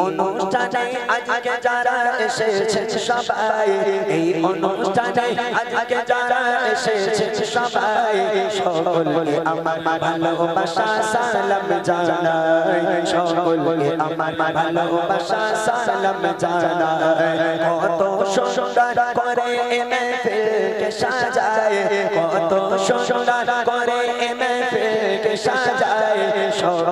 অনুষ্ঠানে আজকে যারা এসেছে সবাই, এই অনুষ্ঠানে আজকে যারা এসেছে সবাই, সকলকে আমার ভালোবাসা সালাম জানাই, সকলকে আমার ভালোবাসা সালাম জানাই। কত সুন্দর করে এনে ফেলকে সাজায়, কত সুন্দর করে সাজায়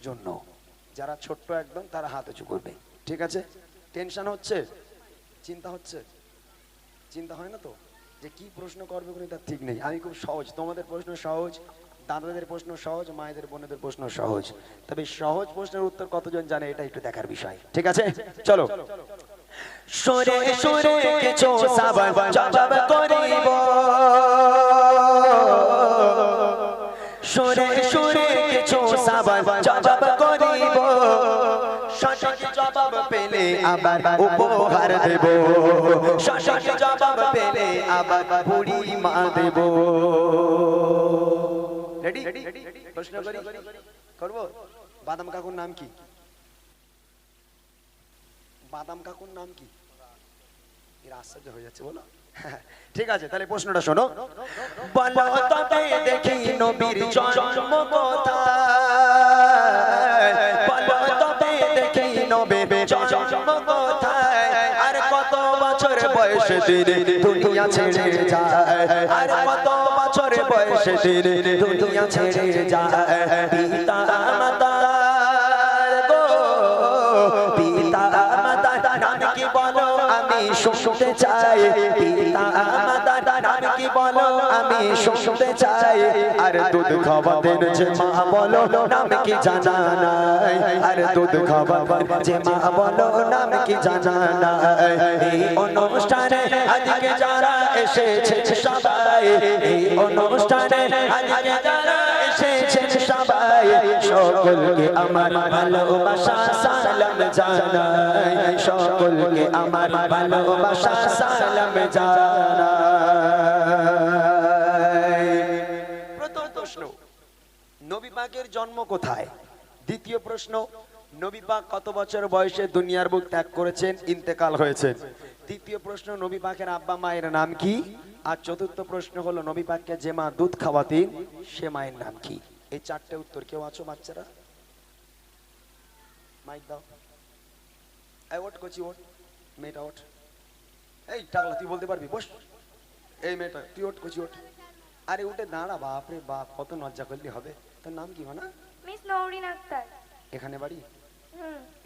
জন্য। যারা ছোট্ট একদম তারা হাত উঁচু করবে ঠিক আছে? টেনশন হচ্ছে? চিন্তা হচ্ছে? চিন্তা হয় না তো? যে কি প্রশ্ন করবে কোনো তার ঠিক নেই। আমি খুব সহজ। তোমাদের প্রশ্ন সহজ দাদাদের প্রশ্ন সহজ মায়েদের বোনেদের প্রশ্ন সহজ। তবে সহজ প্রশ্নের উত্তর কতজন জানে এটা একটু দেখার বিষয়। ঠিক আছে? চলো। সরে সরে কিছু সাবান আবার উপহার দেব। জবাব পেলে আবার বুড়ি মা দেব। রেডি প্রশ্ন করি? করব? বাদাম কাকুর নাম কি? বাদাম কাকুর নাম কি? আশ্চর্য হয়ে যাচ্ছে, বলো। ঠিক আছে, তাহলে প্রশ্নটা শোনো। দেখি নবীর জন্ম তিনি দুনিয়া ছেড়ে যায়। আর কত বছর বয়সে দিনে দুনিয়া ছেড়ে যায়। পিতা মাতার শুনতে চাই। পিতা, মাতার নাম কি বলো? আমি শুনতে চাই। আর দুধ খাওয়াতেন যে মা বলো, নাম কি জানা নাই? আর দুধ খাওয়াতেন যে মা বলো, নাম কি জানা নাই? এই অনুষ্ঠানে আজকে যারা এসেছে সবাই, এই অনুষ্ঠানে আজকে যারা এসেছে সবাই সকলকে আমার ভালোবাসা, সালাম জানাই। সকলকে আমার ভালোবাসা, সালাম জানাই। প্রথম প্রশ্ন, নবী পাকের জন্ম কোথায়? দ্বিতীয় প্রশ্ন, নবী পাক কত বছর বয়সে দুনিয়ার বুক ত্যাগ করেছেন? ইন্তেকাল হয়েছে। তৃতীয় প্রশ্ন, নবী পাকের আব্বা মায়ের নাম কি? আর চতুর্থ প্রশ্ন হলো, নবী পাককে যে মা দুধ খাওয়াতেন, সে মায়ের নাম কি? এই চারটে উত্তর কেউ আছো বাচ্চারা? মাইক দাও। এই ওট মেয়েটা ওট এই টাকলা তুই বলতে পারবি? বস। এই মেয়েটা তুই ওট কচি ওট আরে উঠে দাঁড়া বাপ রে বাপ কত লজ্জা করলে হবে। তোর নাম কি মানা? মিস নৌরিন আক্তার। এখানে বাড়ি?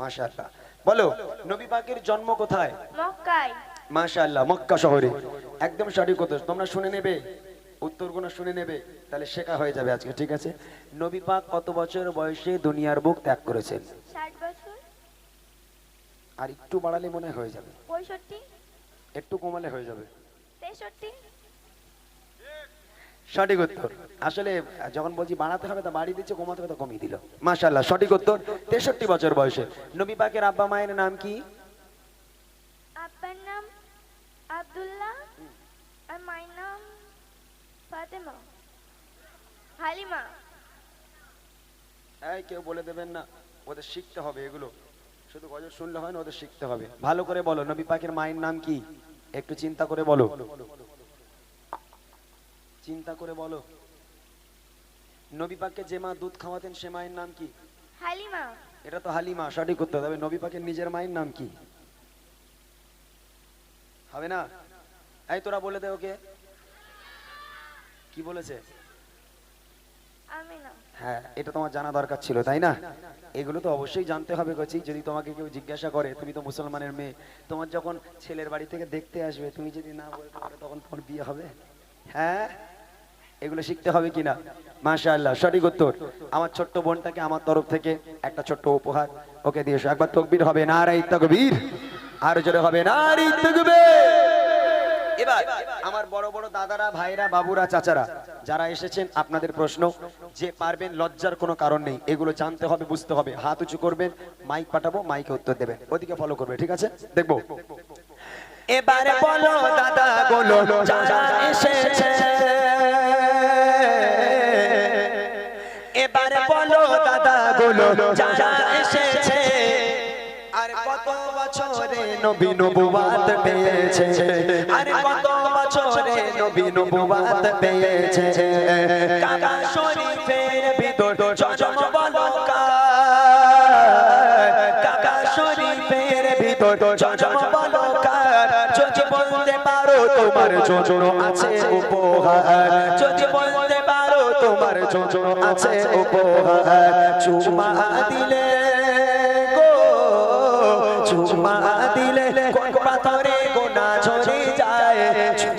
মাশাআল্লাহ। বলো নবী পাকের জন্ম কোথায়? মক্কায়। মাশাআল্লাহ মক্কা শহরে। একদম সঠিক কথা তোমরা শুনে নেবে। উত্তরগুলো শুনে নেবে তাহলে শেখা হয়ে যাবে আজকে ঠিক আছে? নবী পাক কত বছর বয়সে দুনিয়ার বুক ত্যাগ করেছেন? আর একটু বাড়ালে মনে হয়ে যাবে। একটু কমালে হয়ে যাবে। সঠিক উত্তর। আসলে যখন বলছি বাড়াতে হবে তা বাড়িয়ে দিচ্ছে কমাতে হবে তা কমিয়ে দিল। মাশাআল্লাহ সঠিক উত্তর। তেষট্টি বছর বয়সে। নবী পাকের আব্বা মায়ের নাম কি? আব্বার নাম আব্দুল্লাহ আর মায়ের নাম ফাতেমা। হালিমা। এই কেউ বলে দেবেন না ওদের শিখতে হবে এগুলো। শুধু গজল শুনলে হয় না ওদের শিখতে হবে। ভালো করে বলো নবী পাকের মায়ের নাম কি? একটু চিন্তা করে বলো। চিন্তা করে বলো। নবী পাককে যে মা দুধ খাওয়াতেন সে মায়ের নাম কি? হালিমা। এটা তো হালিমা সঠিক করতে হবে নবী পাকের নিজের মায়ের নাম কি? হবে না? এই তোরা বলে দে ওকে। কি বলেছে? হ্যাঁ এটা তোমার জানা দরকার ছিল তাই না? এগুলো তো অবশ্যই জানতে হবে কচি যদি তোমাকে কেউ জিজ্ঞাসা করে তুমি তো মুসলমানের মেয়ে তোমার যখন ছেলের বাড়ি থেকে দেখতে আসবে তুমি যদি না বলতে পারো তখন তোমার বিয়ে হবে? হ্যাঁ? এগুলো শিখতে হবে কিনা মাশাআল্লাহ সঠিক উত্তর। আমার ছোট্ট বোনটাকে আমার তরফ থেকে একটা ছোট্ট উপহার ওকে দিয়েছ একবার তকবীর হবে না নারাই তকবীর। আর জোরে হবে নারী তকবীর। এবার আমার বড় বড় দাদারা ভাইরা বাবুরা, চাচারা, যারা এসেছেন, আপনাদের প্রশ্ন, যে পারবেন লজ্জার কোনো কারণ নেই, এগুলো জানতে হবে, বুঝতে হবে। হাত উঁচু করবেন, মাইক পাঠাবো, মাইকে উত্তর দেবেন। ওদিকে ফলো করবে, ঠিক আছে? দেখব। এবারে বলো দাদা বলো যারা এসেছে। এবারে বলো দাদা বলো যারা এসেছে। নবী নবুয়াত পেয়েছে। আর কত বছরে নবী নবুয়াত পেয়েছে। কাবা শরীফের ভিতর জজম বলো কার। কাবা শরীফের ভিতর জজম বলো যদি বলতে পারো তোমার জন্য আছে উপহার। যদি বলতে পারো তোমার জন্য আছে উপহার। চুমা দিলে গো, চুমা পাথরে গোনা ঝরে যায়।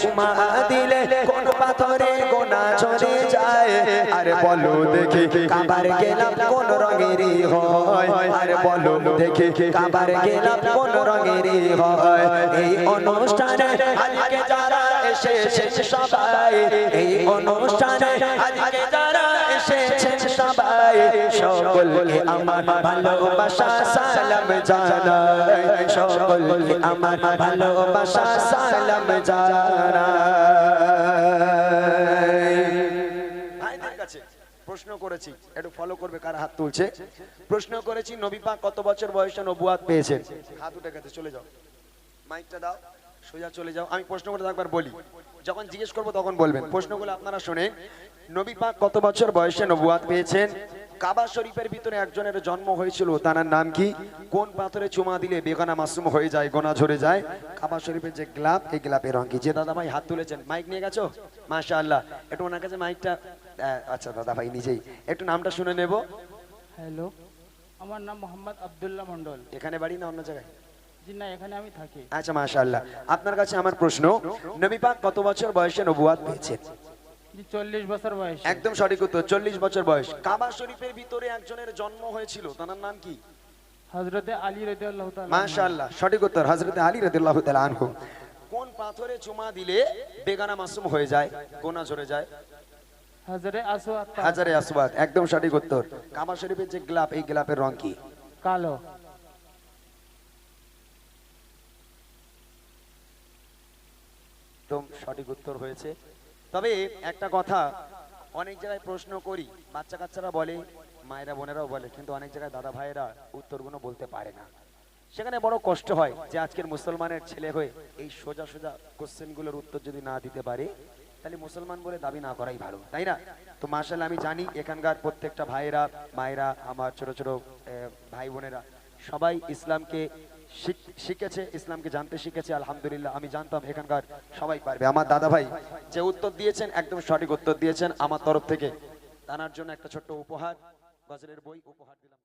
চুমা দিলে কোন পাথরে গোনা ঝরে যায়। আরে বলো দেখে, কাবার গেলাম কোন রঙেরই হয়। আরে বলো দেখে, কাবার গেলাম কোন রঙেরই হয়। এই অনুষ্ঠানে আজকে যারা এসেছে সবাই, এই অনুষ্ঠানে আজকে যারা এসেছে সবাই সকলকে আমার ভালোবাসা সালাম জানাই। সকলকে আমার ভালোবাসা সালাম জানাই। প্রশ্ন করেছি, একটু ফলো করবে কার হাত তুলছে? প্রশ্ন করেছি, নবী পাক কত বছর বয়সে নবুয়াত পেয়েছেন? হাত উঠে গেছে, চলে যাও। মাইকটা দাও। সোজা চলে যাও। আমি প্রশ্ন করে একবার বলি। যখন জিজ্ঞেস করব তখন বলবেন। প্রশ্নগুলো আপনারা শোনেন নবী পাক কত বছর বয়সে নবুয়াত পেয়েছেন? কাবা শরীফের ভিতরে একজনের জন্ম হয়েছিল তার নাম কি? কোন পাথরে চুমা দিলে বেগানা মাসুম হয়ে যায় গোনা ঝরে যায়? কাবা শরীফের যে গ্লাপ এই গ্লাপের রং কি যে দাদা ভাই হাত তুলেছেন মাইক নিয়ে গেছো? মাশা আল্লাহ একটু ওনার কাছে মাইকটা আচ্ছা দাদা ভাই নিজেই। একটু নামটা শুনে নেব। হ্যালো আমার নাম মোহাম্মদ আব্দুল্লাহ মন্ডল এখানে বাড়ি না অন্য জায়গায়? আচ্ছা মাশাআল্লাহ। আপনার কাছে আমার প্রশ্ন নবী পাক কত বছর বয়সে নবুয়াত পেয়েছেন? চল্লিশ বছর বয়স। একদম সঠিক উত্তর চল্লিশ বছর বয়স। কাবা শরীফের ভিতরে একজনের জন্ম হয়েছিল তার নাম কি? হজরতে আলী রদি আল্লাহ মাশাআল্লাহ সঠিক উত্তর হযরত আলী রাদিয়াল্লাহু তাআলা আনহু। কোন পাথরে চুমা দিলে বেগানা মাসুম হয়ে যায় গোনা ঝরে যায়? হজরে হাজারে একদম সঠিক উত্তর। কাবা শরীফের যে গ্লাপ এই গ্লাপের রং কি? কালো একদম সঠিক উত্তর হয়েছে। তবে একটা কথা, অনেক জায়গায় প্রশ্ন করি বাচ্চা কাচ্চারা বলে, মায়েরা বোনেরাও বলে, কিন্তু অনেক জায়গায় দাদা ভাইয়েরা উত্তরগুলো বলতে পারে না। সেখানে বড় কষ্ট হয় যে আজকের মুসলমানের ছেলে হয়ে এই সোজা সোজা কোশ্চেনগুলোর উত্তর যদি না দিতে পারে, তাহলে মুসলমান বলে দাবি না করাই ভালো, তাই না? তো মার্শাল আমি জানি এখানকার প্রত্যেকটা ভাইয়েরা, মায়েরা, আমার ছোট ছোট ভাই বোনেরা, সবাই ইসলামকে শিখেছে, ইসলামকে জানতে শিখেছে, আলহামদুলিল্লাহ, আমি জানতাম এখানকার সবাই পারবে। আমার দাদা ভাই যে উত্তর দিয়েছেন, একদম সঠিক উত্তর দিয়েছেন আমার তরফ থেকে। তানার জন্য একটা ছোট্ট উপহার গজলের বই উপহার দিলাম।